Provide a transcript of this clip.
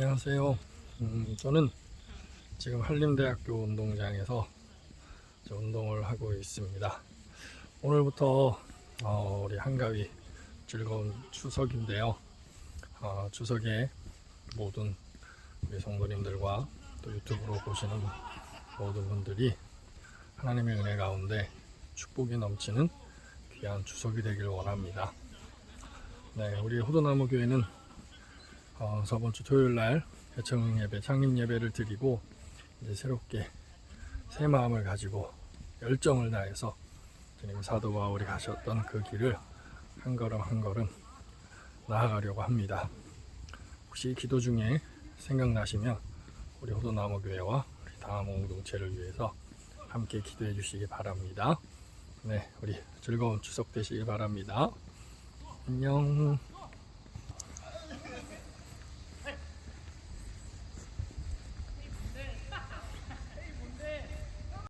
안녕하세요. 음, 저는 지금 한림대학교 운동장에서 운동을 하고 있습니다. 오늘부터 어, 우리 한가위 즐거운 추석인데요. 어, 추석에 모든 우리 성도님들과 또 유튜브로 보시는 모든 분들이 하나님의 은혜 가운데 축복이 넘치는 귀한 추석이 되길 원합니다. 네, 우리 호도나무 교회는 어, 저번 주 토요일 날 개청 예배, 창립 예배를 드리고 이제 새롭게 새 마음을 가지고 열정을 다해서 주님 사도 바울이 가셨던 그 길을 한 걸음 한 걸음 나아가려고 합니다. 혹시 기도 중에 생각나시면 우리 호도나무 교회와 우리 다음 공동체를 위해서 함께 기도해 주시기 바랍니다. 네, 우리 즐거운 추석 되시길 바랍니다. 안녕.